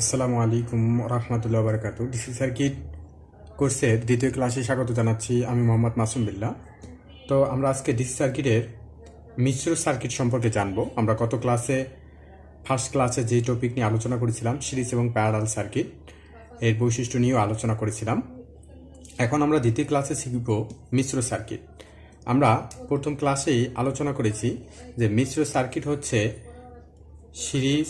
আসসালামু আলাইকুম রহমতুল্লাহ বারকাতু। DC circuit কোর্সের দ্বিতীয় ক্লাসে স্বাগত জানাচ্ছি। আমি মোহাম্মদ মাসুম বিল্লাহ। তো আমরা আজকে ডিসি সার্কিটের মিশ্র সার্কিট সম্পর্কে জানব। আমরা গত ক্লাসে ফার্স্ট ক্লাসে যে টপিক নিয়ে আলোচনা করেছিলাম সিরিজ এবং প্যারালাল সার্কিট এর বৈশিষ্ট্য নিয়েও আলোচনা করেছিলাম। এখন আমরা দ্বিতীয় ক্লাসে শিখব মিশ্র সার্কিট আমরা প্রথম ক্লাসেই আলোচনা করেছি যে মিশ্র সার্কিট হচ্ছে সিরিজ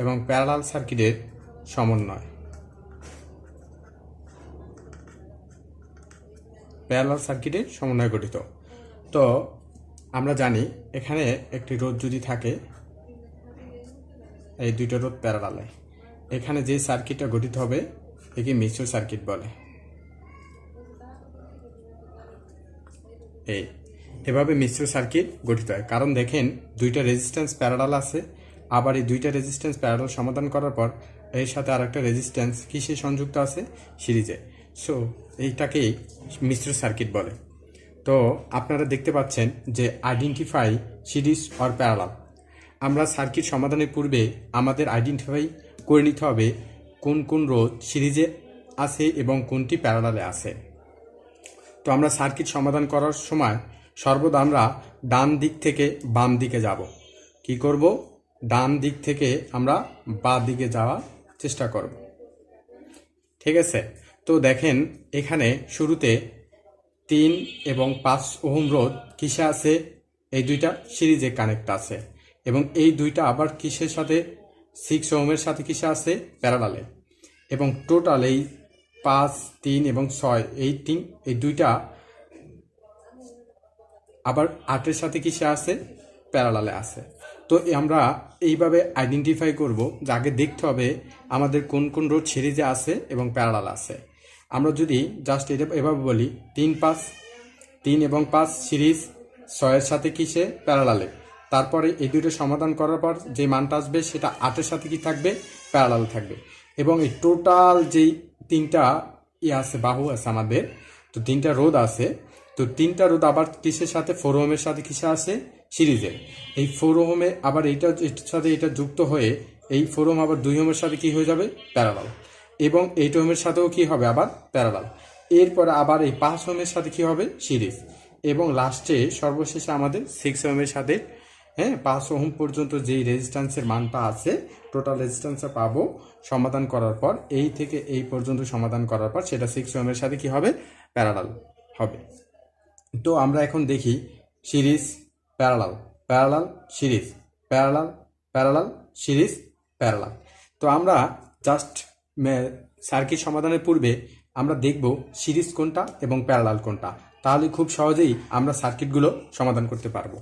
এবং প্যারালাল সার্কিটের সমন্বয়। প্যারালাল সার্কিটের সমন্বয় গঠিত। তো, আমরা জানি এখানে একটি রোধ যদি থাকে, এই দুইটা রোধ প্যারালালে। এখানে যে সার্কিটটা গঠিত হবে, একে মিশ্র সার্কিট বলে। এই, এভাবে মিশ্র সার্কিট গঠিত হয়। কারণ দেখেন, দুইটা রেজিস্ট্যান্স প্যারালাল আছে আবার এই দুইটা রেজিস্ট্যান্স প্যারালাল সমাধান করার পর, এর সাথে আর একটা রেজিস্ট্যান্স কিসে সংযুক্ত আছে? সিরিজে। সো এইটাকেই মিশ্র সার্কিট বলে। তো, আপনারা দেখতে পাচ্ছেন যে আইডেন্টিফাই সিরিজ অর প্যারালাল আমরা সার্কিট সমাধানের পূর্বে আমাদের আইডেন্টিফাই করে নিতে হবে কোন কোন রোধ সিরিজে আছে এবং কোনটি প্যারালালে আছে। তো, আমরা সার্কিট সমাধান করার সময় সর্বদা আমরা ডান দিক থেকে বাম দিকে যাব। কি করব? ডান দিক থেকে আমরা বা দিকে যাওয়ার চেষ্টা করব। ঠিক আছে? তো দেখেন, এখানে শুরুতে তিন এবং পাঁচ ওহম রোধ কিসে আছে? এই দুইটা সিরিজে কানেক্ট আছে। এবং এই দুইটা আবার কিসের সাথে? সিক্স ওহমের সাথে কিসে আছে? প্যারালালে। এবং টোটাল এই পাঁচ, তিন এবং ছয়, এই তিন, এই দুইটা আবার আটের সাথে কিসে আছে? প্যারালালে আছে। তো আমরা এইভাবে আইডেন্টিফাই করব যে আগে দেখতে হবে আমাদের কোন কোন রোড সিরিজে আছে এবং প্যারালাল আছে। আমরা যদি জাস্ট এটা এভাবে বলি, তিন পাঁচ, তিন এবং পাঁচ সিরিজ ছয়ের সাথে কিসে? প্যারালালে তারপরে এই দুটো সমাধান করার পর যে মানটা আসবে সেটা আটের সাথে কি থাকবে? প্যারালাল থাকবে। এবং এই টোটাল যেই তিনটা ইয়ে আছে, বাহু আছে আমাদের, তো তিনটা রোদ আছে, তো তিনটা রোদ আবার কিসের সাথে? ফোর ওহমের সাথে কিসে আছে সিরিজের এই ফোর আবার এইটা এটার সাথে এটা যুক্ত হয়ে এই ফোর আবার দুই ওহমের সাথে কি হয়ে যাবে? প্যারালাল এবং এইট ওহমের সাথেও কি হবে আবার? প্যারালাল এরপরে আবার এই পাঁচ ওহমের সাথে কি হবে? সিরিজ। এবং লাস্টে সর্বশেষে আমাদের সিক্স ওহমের সাথে হ্যাঁ পাঁচ ওহম পর্যন্ত যেই রেজিস্ট্যান্সের মানটা আছে টোটাল রেজিস্ট্যান্সটা পাবো সমাধান করার পর, এই থেকে এই পর্যন্ত সমাধান করার পর সেটা সিক্স ওহমের সাথে কি হবে? প্যারালাল হবে। তো আমরা এখন দেখি series parallel parallel series parallel parallel series parallel তো আমরা জাস্ট সার্কিট সমাধানের পূর্বে আমরা দেখব সিরিজ কোনটা এবং প্যারালাল কোনটা। তাহলে খুব সহজেই আমরা সার্কিটগুলো সমাধান করতে পারব।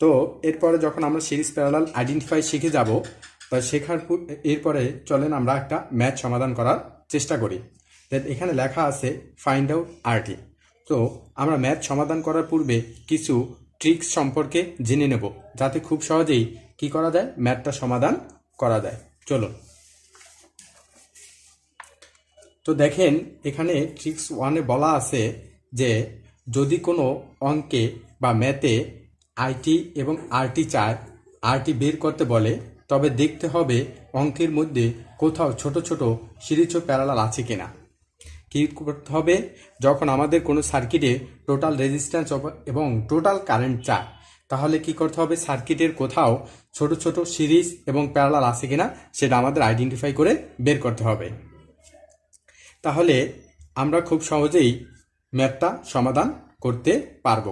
তো এরপরে যখন আমরা সিরিজ প্যারালাল আইডেন্টিফাই শিখে যাব, তা শেখার এরপরে চলেন আমরা একটা ম্যাথ সমাধান করার চেষ্টা করি। এখানে লেখা আছে ফাইন্ড আউট আরটি তো আমরা ম্যাথ সমাধান করার পূর্বে কিছু ট্রিক্স সম্পর্কে জেনে নেব, যাতে খুব সহজেই কি করা যায় ম্যাথটা সমাধান করা যায়। চলুন। তো দেখেন, এখানে ট্রিক্স ওয়ানে বলা আছে যে, যদি কোনো অঙ্কে বা ম্যাথে আইটি এবং আরটি চায় আরটি বের করতে বলে, তবে দেখতে হবে অঙ্কের মধ্যে কোথাও ছোট ছোট সিরিজ ও প্যারালাল আছে কিনা। কি করতে হবে? যখন আমাদের কোনো সার্কিটে টোটাল রেজিস্ট্যান্স এবং টোটাল কারেন্ট চায় তাহলে কি করতে হবে? সার্কিটের কোথাও ছোট ছোট সিরিজ এবং প্যারালাল আছে কিনা, সেটা আমাদের আইডেন্টিফাই করে বের করতে হবে। তাহলে আমরা খুব সহজেই ম্যাপটা সমাধান করতে পারব।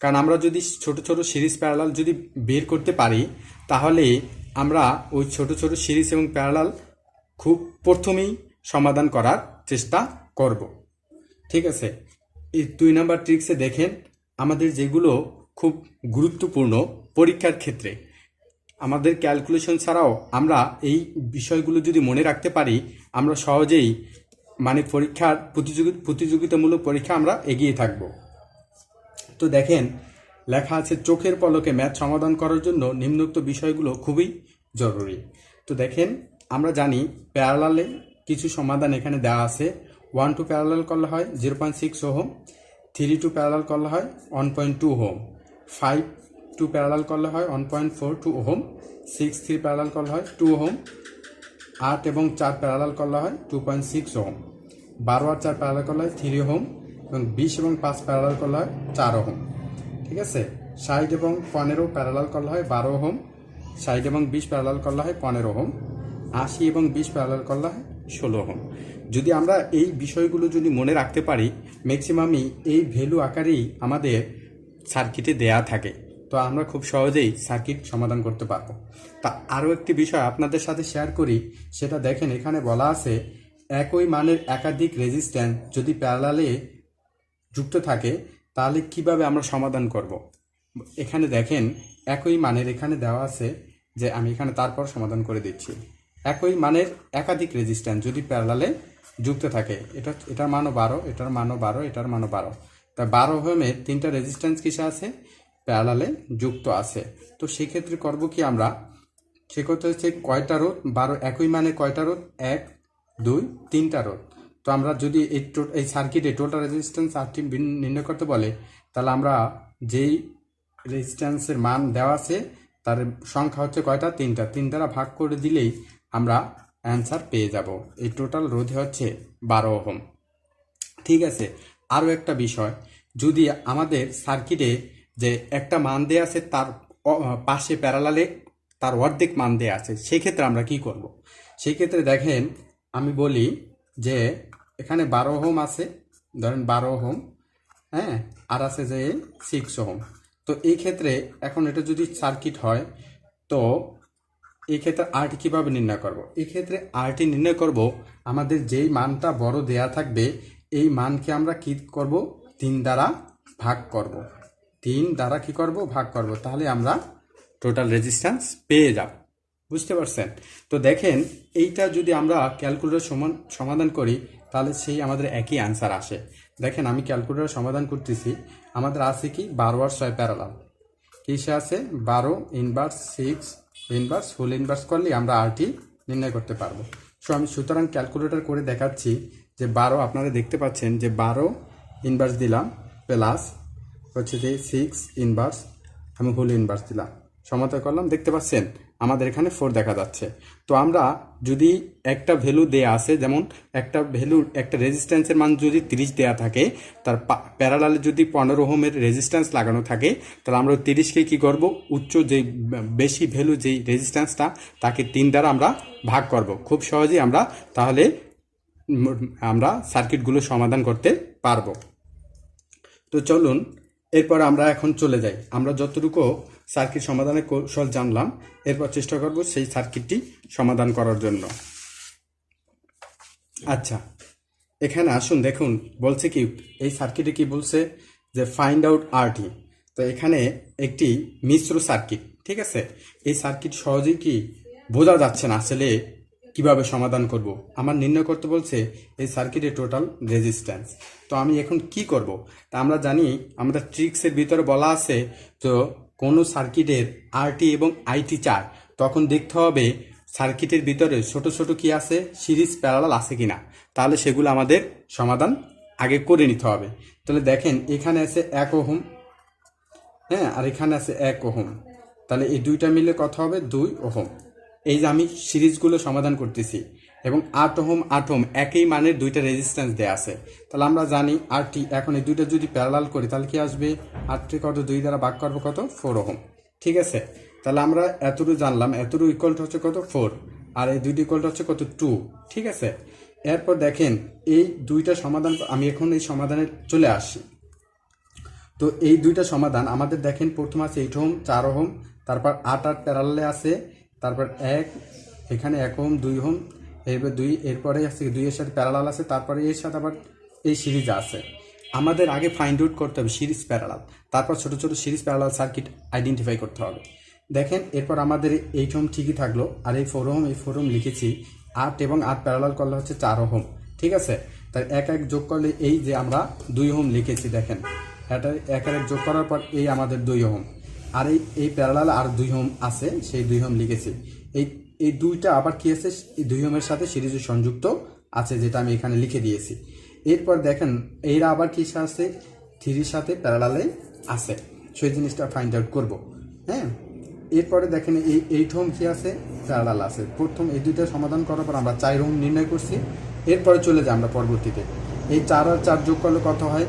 কারণ আমরা যদি ছোট ছোট সিরিজ প্যারালাল যদি বের করতে পারি, তাহলে আমরা ওই ছোট ছোট সিরিজ এবং প্যারালাল খুব প্রথমেই সমাধান করার চেষ্টা করব। ঠিক আছে? এই দুই নাম্বার ট্রিক্সে দেখেন, আমাদের যেগুলো খুব গুরুত্বপূর্ণ পরীক্ষার ক্ষেত্রে। আমাদের ক্যালকুলেশন ছাড়াও আমরা এই বিষয়গুলো যদি মনে রাখতে পারি, আমরা সহজেই মানে পরীক্ষার প্রতিযোগি, প্রতিযোগিতামূলক পরীক্ষা আমরা এগিয়ে থাকব। তো দেখেন, লেখা আছে চোখের পলকে ম্যাথ সমাধান করার জন্য নিম্নোক্ত বিষয়গুলো খুবই জরুরি। তো দেখেন, আমরা জানি প্যারালালে কিছু সমাধান এখানে দেওয়া আছে। ওয়ান টু প্যারালাল করলে হয় zero point six ohm three two parallel করলে হয় one point two ohm five two parallel করলে হয় one point four two ohm six three parallel করলে হয় টু ওহম আট এবং চার প্যারালাল করলে হয় টু পয়েন্ট সিক্স ওহম বারো আর চার প্যারালাল করলে হয় থ্রি ওহম এবং বিশ এবং পাঁচ প্যারালাল করলে হয় চার ওহম ঠিক আছে ষাট এবং পনেরো প্যারালাল করলে হয় বারো ওহম ষাট এবং বিশ প্যারালাল করলে হয় পনেরো ওহম আশি এবং বিশ প্যারালাল করলে হয় ষোলো ওহম যদি আমরা এই বিষয়গুলো যদি মনে রাখতে পারি ম্যাক্সিমামই এই ভ্যালু আকারেই আমাদের সার্কিটে দেয়া থাকে। তো আমরা খুব সহজেই সার্কিট সমাধান করতে পারব। তা আরও একটি বিষয় আপনাদের সাথে শেয়ার করি, সেটা দেখেন এখানে বলা আছে, একই মানের একাধিক রেজিস্ট্যান্স যদি প্যারালালে যুক্ত থাকে, তাহলে কীভাবে আমরা সমাধান করব? এখানে দেখেন, একই মানের এখানে দেওয়া আছে যে আমি এখানে তারপর সমাধান করে দিচ্ছি। একই মানের একাধিক রেজিস্ট্যান্স যদি প্যারালালে যুক্ত থাকে, এটা, এটার মানও বারো, এটার মানও বারো, এটার মানও বারো। তা বারো হোমের তিনটা রেজিস্ট্যান্স কিসে আছে? প্যারালালে যুক্ত আছে। তো সেক্ষেত্রে করব কি আমরা? সেক্ষেত্রে হচ্ছে কয়টা রোধ? বারো, একই মানে কয়টা রোধ? এক, দুই, তিনটা রোধ। তো আমরা যদি এই টো- এই সার্কিটে টোটাল রেজিস্ট্যান্স বিন- নির্ণয় করতে বলে, তাহলে আমরা যেই রেজিস্ট্যান্সের মান দেওয়া আছে, তার সংখ্যা হচ্ছে কয়টা? তিনটা। তিন দ্বারা ভাগ করে দিলেই আমরা অ্যান্সার পেয়ে যাব। এই টোটাল রোধে হচ্ছে বারো ওহম। ঠিক আছে আরও একটা বিষয়, যদি আমাদের সার্কিটে যে একটা মান দেয়া আছে, তার পাশে প্যারালালে তার অর্ধেক মান দেয়া আছে, সেক্ষেত্রে আমরা কি করব? সেই ক্ষেত্রে দেখেন, আমি বলি যে এখানে বারো হোম আছে, ধরেন বারো হোম হ্যাঁ আর আছে যে সিক্স হোম তো এই ক্ষেত্রে এখন এটা যদি সার্কিট হয়, তো এই ক্ষেত্রে আরটি কীভাবে নির্ণয় করব? এই ক্ষেত্রে আরটি নির্ণয় করব, আমাদের যেই মানটা বড় দেয়া থাকবে, এই মানকে আমরা কি করব? তিন দ্বারা ভাগ করব। তিন দ্বারা কি করব? ভাগ করব। তাহলে আমরা টোটাল রেজিস্ট্যান্স পেয়ে যাব। বুঝতে পারছেন? তো দেখেন, এইটা যদি আমরা ক্যালকুলেটর সমান, সমাধান করি, তাহলে সেই আমাদের একই অ্যান্সার আসে। দেখেন, আমি ক্যালকুলেটর সমাধান করতেছি। আমাদের আছে কি? বারো আর ছয় প্যারালাল কিসে আছে? বারো inverse six inverse full inverse করলে আমরা আরটি নির্ণয় করতে পারব। সো আমি সুতরাং ক্যালকুলেটর করে দেখাচ্ছি যে বারো, আপনারা দেখতে পাচ্ছেন যে বারো ইনভার্স দিলাম প্লাস হচ্ছে যে সিক্স ইনভার্স আমি হোল ইনভার্স দিলাম। সমান্তর করলাম, দেখতে পাচ্ছেন? আমাদের এখানে ফোর দেখা যাচ্ছে। তো আমরা যদি একটা ভ্যালু দেয়া আছে, যেমন একটা ভ্যালু একটা রেজিস্ট্যান্সের মান যদি তিরিশ দেয়া থাকে, তার প্যারালালে যদি পনেরো হোমের রেজিস্ট্যান্স লাগানো থাকে, তাহলে আমরা তিরিশকে কি করব? উচ্চ যেই বেশি ভ্যালু যেই রেজিস্ট্যান্সটা তাকে তিন দ্বারা আমরা ভাগ করব। খুব সহজেই আমরা তাহলে আমরা সার্কিটগুলো সমাধান করতে পারব। তো চলুন, এরপর আমরা এখন চলে যাই। আমরা যতটুকু সার্কিট সমাধানের কৌশল জানলাম। এরপর চেষ্টা করব সেই সার্কিটটি সমাধান করার জন্য। আচ্ছা এখানে আসুন, দেখুন, বলছে কি, এই সার্কিটে কি বলছে যে ফাইন্ড আউট আরটি তো এখানে একটি মিশ্র সার্কিট, ঠিক আছে? এই সার্কিট সহজেই কি বোঝা যাচ্ছে না আসলে কীভাবে সমাধান করব। আমার নির্ণয় করতে বলছে এই সার্কিটের টোটাল রেজিস্ট্যান্স তো আমি এখন কি করব? তা আমরা জানি, আমাদের ট্রিক্সের ভিতরে বলা আছে, তো কোনো সার্কিটের আরটি এবং আইটি চার তখন দেখতে হবে সার্কিটের ভিতরে ছোট ছোট কি আছে, সিরিজ প্যারালাল আছে কি না তাহলে সেগুলো আমাদের সমাধান আগে করে নিতে হবে। তাহলে দেখেন, এখানে আছে এক ওহম হ্যাঁ আর এখানে আছে এক ওহম। তাহলে এই দুইটা মিলে কত হবে? দুই ওহম। এই যে আমি সিরিজগুলো সমাধান করতেছি এবং আট ওহম আট ওহম একই মানের দুইটা রেজিস্ট্যান্স দেয়া আছে। তাহলে আমরা জানি আরটি এখন এই দুইটা যদি প্যারালাল করি, তাহলে কি আসবে? আটটি কত? দুই দ্বারা ভাগ করব কত? Four ohm. ঠিক আছে? তাহলে আমরা এতটুকু জানলাম, এতটুকু ইকুয়ালটা হচ্ছে কত? ফোর আর এই দুইটি ইকুয়ালটা হচ্ছে কত? টু ঠিক আছে? এরপর দেখেন, এই দুইটা সমাধান, আমি এখন এই সমাধানে চলে আসি। তো এই দুইটা সমাধান, আমাদের দেখেন প্রথম আছে এইট হোম চার হোম তারপর আট আট প্যারালে আছে, তারপর এক, এখানে এক হোম দুই হোম এরপর দুই, এরপরে আছে দুইয়ের সাথে প্যারালাল আছে, তারপরে এর সাথে আবার এই সিরিজ আছে। আমাদের আগে ফাইন্ড আউট করতে হবে সিরিজ প্যারালাল তারপর ছোট ছোট সিরিজ প্যারালাল সার্কিট আইডেন্টিফাই করতে হবে। দেখেন, এরপর আমাদের এইট হোম ঠিকই থাকল, আর এই ফোর হোম এই ফোর হোম লিখেছি। আট এবং আট প্যারালাল করলে হচ্ছে চার হোম ঠিক আছে? তাই এক এক যোগ করলে এই যে আমরা দুই হোম লিখেছি, দেখেন। এটা এক এক যোগ করার পর এই আমাদের দুই হোম আর এই এই প্যারালাল আর দুই হোম আছে, সেই দুই হোম লিখেছি। এই এই দুইটা আবার কি আছে? এই দুই হোমের সাথে সিরিজে সংযুক্ত আছে, যেটা আমি এখানে লিখে দিয়েছি। এরপর দেখেন, এরা আবার কি আছে? থ্রির সাথে প্যারালালে আছে। সেই জিনিসটা ফাইন্ড আউট করব। হ্যাঁ? এরপরে দেখেন, এই এইট হোম কি আছে? প্যারালাল আছে। প্রথম এই দুইটা সমাধান করার পর আমরা চার হোম নির্ণয় করছি। এরপরে চলে যাই আমরা পরবর্তীতে। এই চার আর চার যোগ করলে কত হয়?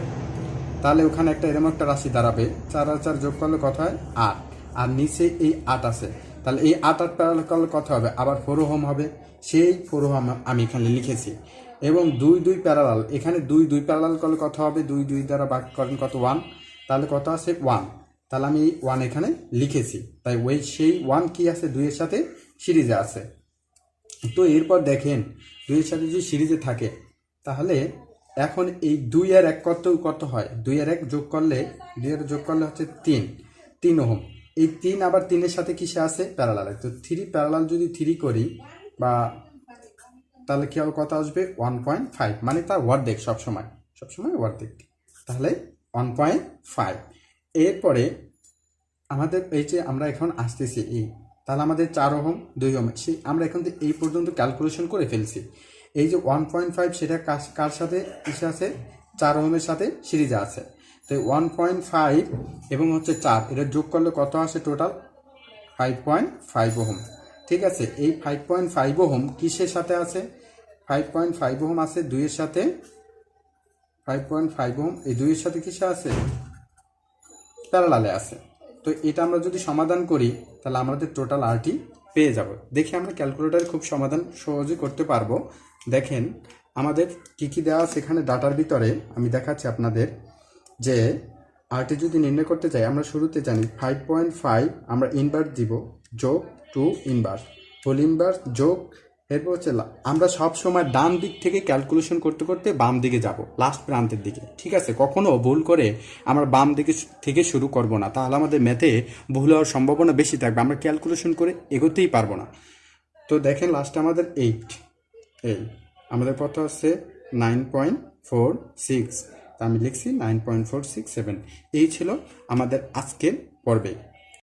তাহলে ওখানে একটা এরম একটা রাশি দাঁড়াবে। চার আর চার যোগ করলে কত হয়? আট। আর নিচে এই আট আছে। তাহলে এই আট আট প্যারাল করলে কত হবে, আবার ফোর হোম হবে। সেই ফোর হোম আমি এখানে লিখেছি। এবং দুই দুই প্যারালাল এখানে দুই দুই প্যারালাল করলে কত হবে, দুই দুই দ্বারা বাক করেন কত? ওয়ান তাহলে কত আছে? ওয়ান তাহলে আমি ওয়ান এখানে লিখেছি। তাই ওই সেই ওয়ান কি আছে? দুইয়ের সাথে সিরিজে আছে। তো এরপর দেখেন, দুইয়ের সাথে যদি সিরিজে থাকে, তাহলে এখন এই দুই আর এক কত কত হয়? দুই আর এক যোগ করলে, দুই আর যোগ করলে হচ্ছে তিন। তিন ওহম। এই তিন আবার তিনের সাথে কিসে আছে? প্যারালালে তো থ্রি প্যারালাল যদি থ্রি করি, বা তাহলে কি হবে, কত আসবে? ওয়ান পয়েন্ট ফাইভ মানে তার ওয়ার্ধেক সবসময়। সবসময় ওয়ার্ধেক তাহলে ওয়ান পয়েন্ট ফাইভ এরপরে আমাদের এই যে আমরা এখন আসতেছি, এই তাহলে আমাদের চার ওহম, দুই ওহম, সেই আমরা এখন এই পর্যন্ত ক্যালকুলেশন করে ফেলছি। এই যে ওয়ান পয়েন্ট ফাইভ সেটা কার সাথে কিসে আছে? চার ওহমের সাথে সিরিজে আছে। তো ওয়ান পয়েন্ট ফাইভ এবং হচ্ছে চার, এটা যোগ করলে কত আসে total five point five ohm. ঠিক আছে, এই ফাইভ পয়েন্ট ফাইভ ওহম কিসের সাথে আছে? ফাইভ পয়েন্ট ফাইভ ওহম আছে দুইয়ের সাথে। ফাইভ পয়েন্ট ফাইভ ওহম, এই দুইয়ের সাথে কিসে আছে? প্যারালালে আছে। তো এটা আমরা যদি সমাধান করি, তাহলে আমাদের টোটাল আরটি পেয়ে যাব। দেখি আমরা ক্যালকুলেটার খুব সমাধান সহজে করতে পারব। দেখেন, আমাদের কি কি দেওয়া আছে এখানে ডাটার ভিতরে, আমি দেখাচ্ছি আপনাদের। যে আরটি যদি নির্ণয় করতে চাই, আমরা শুরুতে জানি ফাইভ পয়েন্ট ফাইভ আমরা ইনভার্স দিব, যোগ টু ইনভার্স হোল ইনভার্স যোগ, এরপর হচ্ছে আমরা সব সময় ডান দিক থেকে ক্যালকুলেশন করতে করতে বাম দিকে যাব লাস্ট প্রান্তের দিকে। ঠিক আছে? কখনো ভুল করে আমরা বাম দিকে থেকে শুরু করব না। তাহলে আমাদের ম্যাথে ভুল হওয়ার সম্ভাবনা বেশি থাকবে। আমরা ক্যালকুলেশন করে এগোতেই পারব না। তো দেখেন লাস্টে আমাদের এইট এই, আমাদের কত হচ্ছে নাইন পয়েন্ট ফোর সিক্স তা আমি লিখছি nine point four six seven এই ছিল আমাদের আজকের পর্বে।